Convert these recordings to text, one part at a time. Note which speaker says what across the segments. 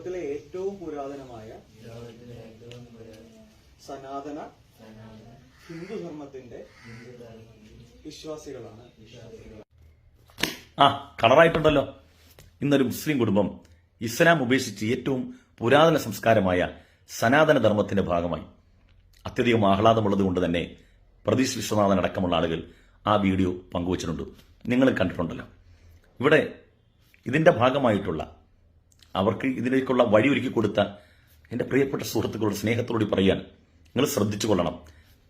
Speaker 1: ലോകത്തിലെ ഏറ്റവും പുരാതനമായ സനാതന
Speaker 2: സനാതന
Speaker 1: ഹിന്ദു ധർമ്മത്തിന്റെ വിശ്വാസികളാണ്.
Speaker 3: ആ കളറായിട്ടുണ്ടല്ലോ. ഇന്നൊരു മുസ്ലിം കുടുംബം ഇസ്ലാം ഉപേക്ഷിച്ച് ഏറ്റവും പുരാതന സംസ്കാരമായ സനാതന ധർമ്മത്തിന്റെ ഭാഗമായി. അത്യധികം ആഹ്ലാദമുള്ളത് കൊണ്ട് തന്നെ പ്രതീഷ് വിശ്വനാഥൻ അടക്കമുള്ള ആളുകൾ ആ വീഡിയോ പങ്കുവച്ചിട്ടുണ്ട്. നിങ്ങൾ കണ്ടിട്ടുണ്ടല്ലോ. ഇവിടെ ഇതിന്റെ ഭാഗമായിട്ടുള്ള അവർക്ക് ഇതിലേക്കുള്ള വഴി ഒരുക്കി കൊടുത്ത എന്റെ പ്രിയപ്പെട്ട സുഹൃത്തുക്കളോട് സ്നേഹത്തോട് പറയാൻ നിങ്ങൾ ശ്രദ്ധിച്ചു കൊള്ളണം.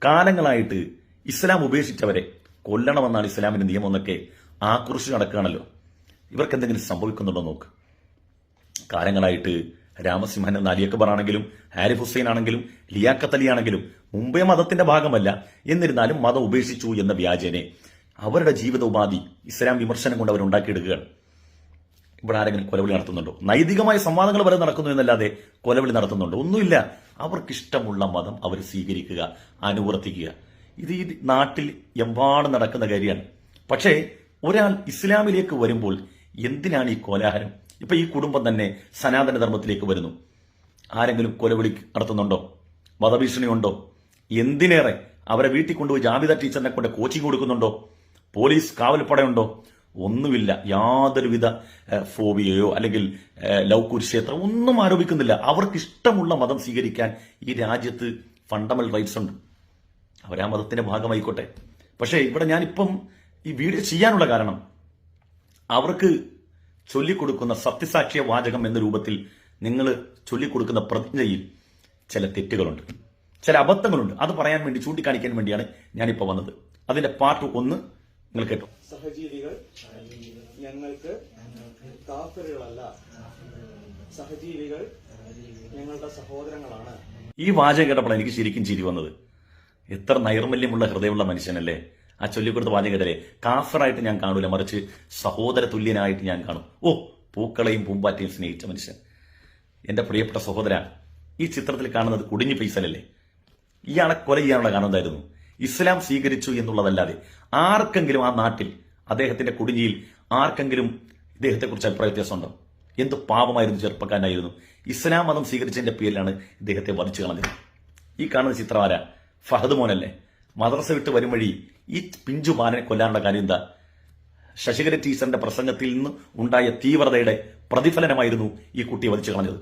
Speaker 3: കാലങ്ങളായിട്ട് ഇസ്ലാം ഉപേക്ഷിച്ചവരെ കൊല്ലണമെന്നാണ് ഇസ്ലാമിന്റെ നിയമം എന്നൊക്കെ ആക്രോശിച്ച് നടക്കുകയാണല്ലോ. ഇവർക്ക് എന്തെങ്കിലും സംഭവിക്കുന്നുണ്ടോ നോക്ക്. കാലങ്ങളായിട്ട് രാമസിംഹൻ എന്ന അലി അക്ബർ ആണെങ്കിലും ഹാരിഫ് ഹുസൈൻ ആണെങ്കിലും ലിയാഖത്ത് അലി ആണെങ്കിലും മുമ്പേ മതത്തിന്റെ ഭാഗമല്ല എന്നിരുന്നാലും മതം ഉപേക്ഷിച്ചു എന്ന വ്യാജേനെ അവരുടെ ജീവിത ഉപാധി ഇസ്ലാം വിമർശനം കൊണ്ട് അവർ ഉണ്ടാക്കിയെടുക്കുകയാണ് ഇവിടെ ആരെങ്കിലും കൊലവിളി നടത്തുന്നുണ്ടോ? നൈതികമായ സംവാദങ്ങൾ വരെ നടക്കുന്നു എന്നല്ലാതെ കൊലവിളി നടത്തുന്നുണ്ടോ? ഒന്നുമില്ല. അവർക്കിഷ്ടമുള്ള മതം അവർ സ്വീകരിക്കുക അനുവർത്തിക്കുക. ഇത് ഈ നാട്ടിൽ എമ്പാടും നടക്കുന്ന കാര്യമാണ്. പക്ഷേ ഒരാൾ ഇസ്ലാമിലേക്ക് വരുമ്പോൾ എന്തിനാണ് ഈ കോലാഹലം? ഇപ്പൊ ഈ കുടുംബം തന്നെ സനാതന ധർമ്മത്തിലേക്ക് വരുന്നു. ആരെങ്കിലും കൊലവിളി നടത്തുന്നുണ്ടോ? വധഭീഷണിയുണ്ടോ? എന്തിനേറെ? അവരെ വീട്ടിൽ കൊണ്ടുപോയി ജാബിത ടീച്ചറിനെ കൊണ്ട് കോച്ചിങ് കൊടുക്കുന്നുണ്ടോ? പോലീസ് കാവൽപ്പടയുണ്ടോ? ഒന്നുമില്ല. യാതൊരുവിധ ഫോബിയയോ അല്ലെങ്കിൽ ലൗകുരുക്ഷേത്ര ഒന്നും ആരോപിക്കുന്നില്ല. അവർക്ക് ഇഷ്ടമുള്ള മതം സ്വീകരിക്കാൻ ഈ രാജ്യത്ത് ഫണ്ടമെന്റൽ റൈറ്റ്സ് ഉണ്ട്. അവരാ മതത്തിന്റെ ഭാഗമായിക്കോട്ടെ. പക്ഷേ ഇവിടെ ഞാനിപ്പം ഈ വീഡിയോ ചെയ്യാനുള്ള കാരണം അവർക്ക് ചൊല്ലിക്കൊടുക്കുന്ന സത്യസാക്ഷിയ വാചകം എന്ന രൂപത്തിൽ നിങ്ങൾ ചൊല്ലിക്കൊടുക്കുന്ന പ്രതിജ്ഞയിൽ ചില തെറ്റുകളുണ്ട്. ചില അബദ്ധങ്ങളുണ്ട്. അത് പറയാൻ വേണ്ടി ചൂണ്ടിക്കാണിക്കാൻ വേണ്ടിയാണ് ഞാനിപ്പോൾ വന്നത്. അതിന്റെ പാർട്ട് ഒന്ന് നിങ്ങൾ കേട്ടോ.
Speaker 1: സഹജീവികൾ ഞങ്ങൾക്ക് കാഫറുകളല്ല. സഹജീവികൾ ഞങ്ങളുടെ സഹോദരങ്ങളാണ്.
Speaker 3: ഈ വാചകം കേട്ടപ്പോൾ എനിക്ക് ശരിക്കും ചിരി വന്നത്. എത്ര നൈർമല്യമുള്ള ഹൃദയമുള്ള മനുഷ്യനല്ലേ? ആ ചൊല്ലിക്കൊടുത്ത വാചകത്തിലെ കാഫറായിട്ട് ഞാൻ കാണൂല മറിച്ച് സഹോദര തുല്യനായിട്ട് ഞാൻ കാണും. ഓ പൂക്കളെയും പൂമ്പാറ്റയും സ്നേഹിച്ച മനുഷ്യൻ. എന്റെ പ്രിയപ്പെട്ട സഹോദര ഈ ചിത്രത്തിൽ കാണുന്നത് കുടിഞ്ഞു പൈസലല്ലേ? ഇയാളെ കൊല ചെയ്യാനുള്ള കാരണം എന്തായിരുന്നു? ഇസ്ലാം സ്വീകരിച്ചു എന്നുള്ളതല്ലാതെ ആർക്കെങ്കിലും ആ നാട്ടിൽ അദ്ദേഹത്തിന്റെ കുടിഞ്ഞിയിൽ ആർക്കെങ്കിലും ഇദ്ദേഹത്തെക്കുറിച്ച് അഭിപ്രായ വ്യത്യാസമുണ്ടോ? എന്ത് പാപമായിരുന്നു ചെറുപ്പക്കാരനായിരുന്നു? ഇസ്ലാം മതം സ്വീകരിച്ചതിന്റെ പേരിലാണ് ഇദ്ദേഹത്തെ വധിച്ചു കളഞ്ഞത്. ഈ കാണുന്ന ചിത്രം ആരാ? ഫഹദ് മോനല്ലേ? മദ്രസ വിട്ട് വരും വഴി ഈ പിഞ്ചു മാനെ കൊല്ലാനുള്ള കാര്യം എന്താ? ശശികര ടീച്ചറിന്റെ പ്രസംഗത്തിൽ നിന്ന് ഉണ്ടായ തീവ്രതയുടെ പ്രതിഫലനമായിരുന്നു ഈ കുട്ടിയെ വധിച്ചു കളഞ്ഞത്.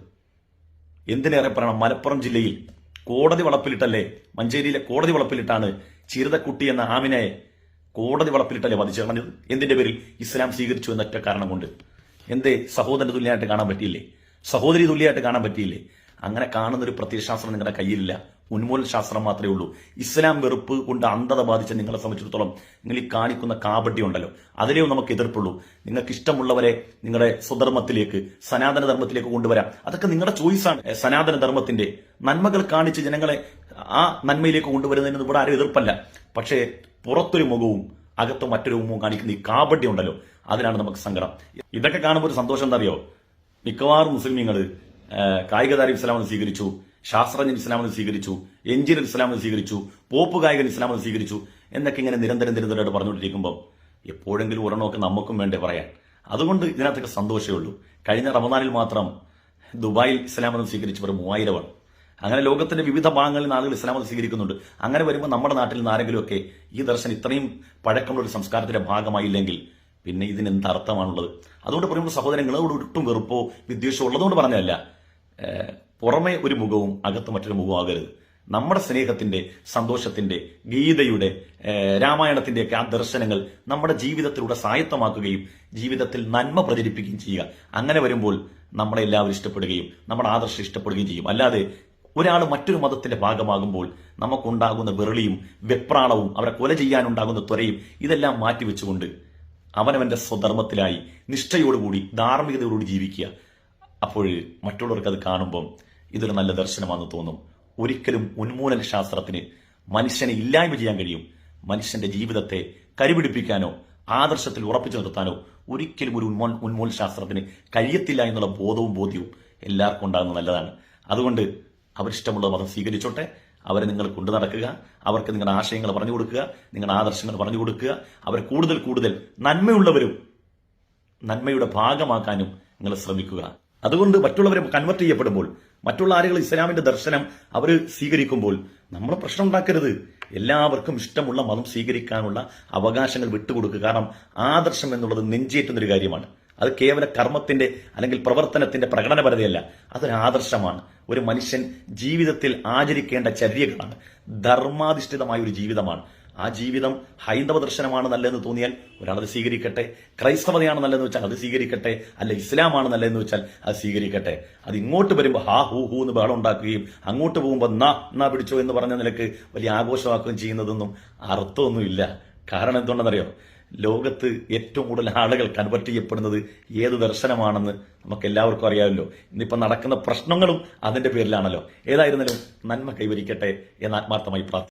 Speaker 3: എന്തിനേറെ പറയണം മലപ്പുറം ജില്ലയിൽ കോടതി വളപ്പിലിട്ടല്ലേ? മഞ്ചേരിയിലെ കോടതി വളപ്പിലിട്ടാണ് ചിരുതക്കുട്ടി എന്ന ആമിനെ കോടതി വളപ്പിലിട്ടല്ലേ വധിച്ചു കളഞ്ഞത്? എന്തിന്റെ പേരിൽ? ഇസ്ലാം സ്വീകരിച്ചു എന്നൊറ്റ കാരണം കൊണ്ട് എന്തേ? സഹോദരൻ തുല്യമായിട്ട് കാണാൻ പറ്റിയില്ലേ? സഹോദരി തുല്യമായിട്ട് കാണാൻ പറ്റിയില്ലേ? അങ്ങനെ കാണുന്നൊരു പ്രത്യയശാസ്ത്രം നിങ്ങളുടെ കയ്യിലില്ല. ഉന്മൂലന ശാസ്ത്രം മാത്രമേ ഉള്ളൂ. ഇസ്ലാം വെറുപ്പ് കൊണ്ട് അന്ധത ബാധിച്ച നിങ്ങളെ സംബന്ധിച്ചിടത്തോളം നിങ്ങൾ ഈ കാണിക്കുന്ന കാബഡി ഉണ്ടല്ലോ. അതിലേ നമുക്ക് എതിർപ്പുള്ളൂ. നിങ്ങൾക്ക് ഇഷ്ടമുള്ളവരെ നിങ്ങളുടെ സ്വധർമ്മത്തിലേക്ക് സനാതന ധർമ്മത്തിലേക്ക് കൊണ്ടുവരാം. അതൊക്കെ നിങ്ങളുടെ ചോയ്സാണ് സനാതന ധർമ്മത്തിന്റെ നന്മകൾ കാണിച്ച് ജനങ്ങളെ ആ നന്മയിലേക്ക് കൊണ്ടുവരുന്നതിന് ഇവിടെ ആരും എതിർപ്പല്ല. പക്ഷേ പുറത്തൊരു മുഖവും അകത്ത് മറ്റൊരു മുഖവും കാണിക്കുന്ന ഈ കാബഡി ഉണ്ടല്ലോ അതിനാണ് നമുക്ക് സങ്കടം. ഇതൊക്കെ കാണുമ്പോൾ ഒരു സന്തോഷം എന്താ അറിയോ? മിക്കവാറും മുസ്ലിമീങ്ങൾ കായികതാരം ഇസ്ലാമിനെ സ്വീകരിച്ചു. ശാസ്ത്രജ്ഞൻ ഇസ്ലാമിനെ സ്വീകരിച്ചു എഞ്ചിനീയർ ഇസ്ലാമിനെ സ്വീകരിച്ചു പോപ്പ് ഗായകൻ ഇസ്ലാമിനെ സ്വീകരിച്ചു എന്നൊക്കെ ഇങ്ങനെ നിരന്തരം നിരന്തരമായിട്ട് പറഞ്ഞുകൊണ്ടിരിക്കുമ്പോൾ എപ്പോഴെങ്കിലും ഒരെണ്ണമൊക്കെ നമുക്കും വേണ്ടേ പറയാൻ. അതുകൊണ്ട് ഇതിനകത്തൊക്കെ സന്തോഷമേ ഉള്ളൂ. കഴിഞ്ഞ റമദാനിൽ മാത്രം ദുബായിൽ ഇസ്ലാമതം സ്വീകരിച്ചവർ മൂവായിരമാണ്. അങ്ങനെ ലോകത്തിന്റെ വിവിധ ഭാഗങ്ങളിൽ നിന്ന് ആളുകൾ ഇസ്ലാം സ്വീകരിക്കുന്നുണ്ട്. അങ്ങനെ വരുമ്പോൾ നമ്മുടെ നാട്ടിൽ നിന്ന് ആരെങ്കിലുമൊക്കെ ഈ ദർശനം ഇത്രയും പഴക്കമുള്ള ഒരു സംസ്കാരത്തിന്റെ ഭാഗമായില്ലെങ്കിൽ പിന്നെ ഇതിന് എന്ത് അർത്ഥമാണുള്ളത്? അതുകൊണ്ട് പറയുമ്പോൾ സഹോദരങ്ങളോട് ഒട്ടും വെറുപ്പോ വിദ്വേഷമോ ഉള്ളതുകൊണ്ട് പറഞ്ഞതല്ല. പുറമെ ഒരു മുഖവും അകത്ത് മറ്റൊരു മുഖവും ആകരുത്. നമ്മുടെ സ്നേഹത്തിന്റെ സന്തോഷത്തിന്റെ ഗീതയുടെ ഏഹ് രാമായണത്തിന്റെ ഒക്കെ ആ ദർശനങ്ങൾ നമ്മുടെ ജീവിതത്തിലൂടെ സായത്തമാക്കുകയും ജീവിതത്തിൽ നന്മ പ്രചരിപ്പിക്കുകയും ചെയ്യുക. അങ്ങനെ വരുമ്പോൾ നമ്മളെ എല്ലാവരും ഇഷ്ടപ്പെടുകയും നമ്മുടെ ആദർശം ഇഷ്ടപ്പെടുകയും ചെയ്യും. അല്ലാതെ ഒരാൾ മറ്റൊരു മതത്തിന്റെ ഭാഗമാകുമ്പോൾ നമുക്കുണ്ടാകുന്ന വെറളിയും വെപ്രാണവും അവരെ കൊല ചെയ്യാനുണ്ടാകുന്ന ത്വരയും ഇതെല്ലാം മാറ്റിവെച്ചുകൊണ്ട് അവനവന്റെ സ്വധർമ്മത്തിലായി നിഷ്ഠയോടുകൂടി ധാർമ്മികതയോടുകൂടി ജീവിക്കുക. അപ്പോൾ മറ്റുള്ളവർക്ക് അത് കാണുമ്പം ഇതൊരു നല്ല ദർശനമാണെന്ന് തോന്നും. ഒരിക്കലും ഉന്മൂലന ശാസ്ത്രത്തിന് മനുഷ്യനെ ഇല്ലായ്മ ചെയ്യാൻ കഴിയും. മനുഷ്യന്റെ ജീവിതത്തെ കരുപിടിപ്പിക്കാനോ ആദർശത്തിൽ ഉറപ്പിച്ചു നിർത്താനോ ഒരിക്കലും ഒരു ഉന്മോൽ ഉന്മൂലന ശാസ്ത്രത്തിന് കഴിയത്തില്ല എന്നുള്ള ബോധവും ബോധ്യവും എല്ലാവർക്കും ഉണ്ടാകുന്നത് നല്ലതാണ്. അതുകൊണ്ട് അവരിഷ്ടമുള്ള മതം സ്വീകരിച്ചോട്ടെ. അവരെ നിങ്ങൾ കൊണ്ടു നടക്കുക. അവർക്ക് നിങ്ങളുടെ ആശയങ്ങൾ പറഞ്ഞു കൊടുക്കുക. നിങ്ങളുടെ ആദർശങ്ങൾ പറഞ്ഞു കൊടുക്കുക. അവരെ കൂടുതൽ കൂടുതൽ നന്മയുള്ളവരും നന്മയുടെ ഭാഗമാക്കാനും നിങ്ങൾ ശ്രമിക്കുക. അതുകൊണ്ട് മറ്റുള്ളവരെ കൺവെർട്ട് ചെയ്യപ്പെടുമ്പോൾ മറ്റുള്ള ആളുകൾ ഇസ്ലാമിന്റെ ദർശനം അവർ സ്വീകരിക്കുമ്പോൾ നമ്മൾ പ്രശ്നം ഉണ്ടാക്കരുത്. എല്ലാവർക്കും ഇഷ്ടമുള്ള മതം സ്വീകരിക്കാനുള്ള അവകാശങ്ങൾ വിട്ടുകൊടുക്കുക. കാരണം ആദർശം എന്നുള്ളത് നെഞ്ചേറ്റുന്ന ഒരു കാര്യമാണ്. അത് കേവല കർമ്മത്തിന്റെ അല്ലെങ്കിൽ പ്രവർത്തനത്തിന്റെ പ്രകടനപരതയല്ല. അതൊരു ആദർശമാണ്. ഒരു മനുഷ്യൻ ജീവിതത്തിൽ ആചരിക്കേണ്ട ചര്യകളാണ്. ധർമാധിഷ്ഠിതമായ ഒരു ജീവിതമാണ്. ആ ജീവിതം ഹൈന്ദവ ദർശനമാണ് നല്ലതെന്ന് തോന്നിയാൽ ഒരാളത് സ്വീകരിക്കട്ടെ. ക്രൈസ്തവതയാണ് നല്ലതെന്ന് വെച്ചാൽ അത് സ്വീകരിക്കട്ടെ. അല്ല ഇസ്ലാമാണ് നല്ലതെന്ന് വെച്ചാൽ അത് സ്വീകരിക്കട്ടെ. അത് ഇങ്ങോട്ട് വരുമ്പോൾ ഹാ ഹൂ ഹൂ എന്ന് ബഹളം ഉണ്ടാക്കുകയും അങ്ങോട്ട് പോകുമ്പോൾ നാ എന്നാ പിടിച്ചോ എന്ന് പറഞ്ഞ നിലയ്ക്ക് വലിയ ആഘോഷമാക്കുകയും ചെയ്യുന്നതൊന്നും അർത്ഥമൊന്നുമില്ല കാരണം എന്തുകൊണ്ടെന്നറിയോ? ലോകത്ത് ഏറ്റവും കൂടുതൽ ആളുകൾ കൺവെർട്ട് ചെയ്യപ്പെടുന്നത് ഏത് ദർശനമാണെന്ന് നമുക്ക് എല്ലാവർക്കും അറിയാമല്ലോ. ഇന്നിപ്പോൾ നടക്കുന്ന പ്രശ്നങ്ങളും അതിന്റെ പേരിലാണല്ലോ. ഏതായിരുന്നാലും നന്മ കൈവരിക്കട്ടെ എന്ന് ആത്മാർത്ഥമായി പ്രാർത്ഥിക്കുന്നു.